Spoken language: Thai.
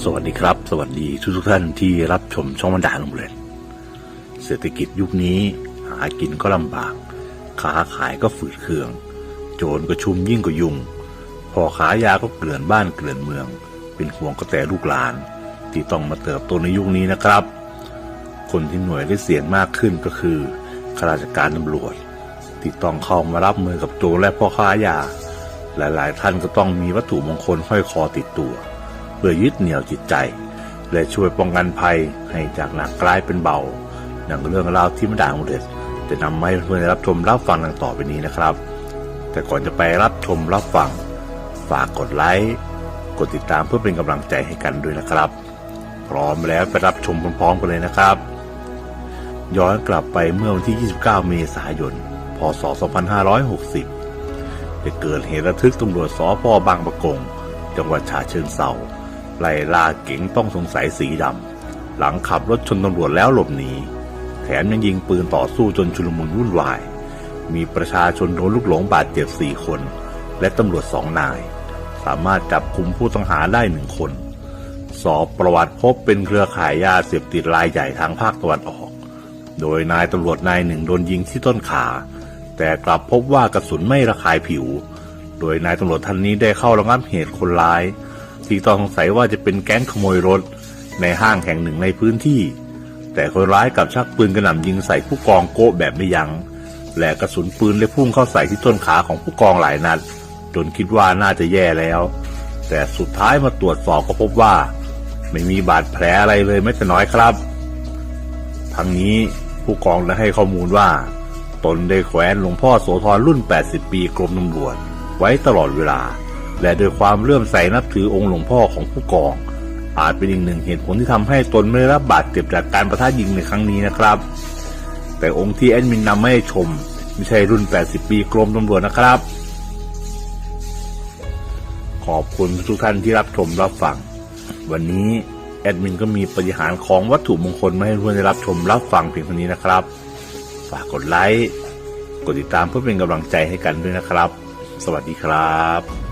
สวัสดีครับ สวัสดีทุกทุกท่านที่รับชมช่องบรรดาลงเรียนเศรษฐกิจยุคนี้หากินก็ลำบากค้าขายก็ฝืดเคือง โจรก็ชุมยิ่งกว่ายุง พอขายาก็เกลื่อนบ้านเกลื่อนเมือง เป็นห่วงก็แต่ลูกหลาน ที่ต้องมาเติบโตในยุคนี้นะครับ คนที่หน่วยได้เสียงมากขึ้นก็คือข้าราชการตำรวจ ที่ต้องเข้ามารับมือกับโจรและพ่อค้ายา หลาย ๆ ท่านก็ต้องมีวัตถุมงคลห้อยคอติดตัว พื่อยึดเหนี่ยวจิตใจ และช่วยป้องกันภัยให้จากหนักกลายเป็นเบาดังเรื่องราวที่มาด่างมุเดจะนำมาให้เพื่อนได้รับชมรับฟังดังต่อไปนี้นะครับ แต่ก่อนจะไปรับชมรับฟัง ฝากกดไลค์กดติดตามเพื่อเป็นกำลังใจให้กันด้วยนะครับ พร้อมแล้วไปรับชมพร้อมๆกันเลยนะครับ ย้อนกลับไปเมื่อวันที่ 29 เมษายน พศ 2560ได้เกิดเหตุระทึกตำรวจสพบางประกง จังหวัดฉะเชิงเซา ไล่ล่าเก๋งต้องสงสัยสีดำ หลังขับรถชนตำรวจแล้วหลบหนี แถมยังยิงปืนต่อสู้จนชุลมุนวุ่นวาย มีประชาชนโดนลูกหลงบาดเจ็บสี่คน และตำรวจสองนาย สามารถจับคุมผู้ต้องหาได้หนึ่งคน สอบประวัติพบเป็นเครือข่ายยาเสพติดรายใหญ่ทางภาคตะวันออก โดยนายตำรวจนายหนึ่งโดนยิงที่ต้นขา แต่กลับพบว่ากระสุนไม่ระคายผิว โดยนายตำรวจท่านนี้ได้เข้าระงับเหตุคนร้าย ที่ต้องสงสัยว่าจะเป็นแก๊งขโมยรถในห้างแห่งหนึ่งในพื้นที่ แต่คนร้ายกับชักปืนกระหน่ำยิงใส่ผู้กองโกะแบบไม่ยัง้งและกระสุนปืนเลยพุ่งเข้าใส่ที่ต้นขาของผู้กองหลายนัด จนคิดว่าน่าจะแย่แล้ว แต่สุดท้ายมาตรวจสอบก็พบว่า ไม่มีบาดแผลอะไรเลยแม้แต่น้อยครับ ทั้งนี้ผู้กองได้ให้ข้อมูลว่า ตนได้แขวนหลวงพ่อโสธรรุ่น 80 ปีกรมตำรวจไว้ตลอดเวลา และโดยความเลื่อมใสนับถือองค์หลวงพ่อของผู้กอง อาจเป็นอีกหนึ่งเหตุผลที่ทำให้ตนไม่ได้รับบาดเจ็บจากการประทะยิงในครั้งนี้นะครับ แต่องค์ที่แอดมินนำมาให้ชม ไม่ใช่รุ่น 80 ปีกรมตำรวจนะครับ ขอบคุณทุกท่านที่รับชมรับฟัง วันนี้แอดมินก็มีปฏิหารของวัตถุมงคลมาให้ทุกท่านได้รับชมรับฟังเพียงเท่านี้นะครับ ฝากกดไลค์ กดติดตามเพื่อเป็นกำลังใจให้กันด้วยนะครับ สวัสดีครับ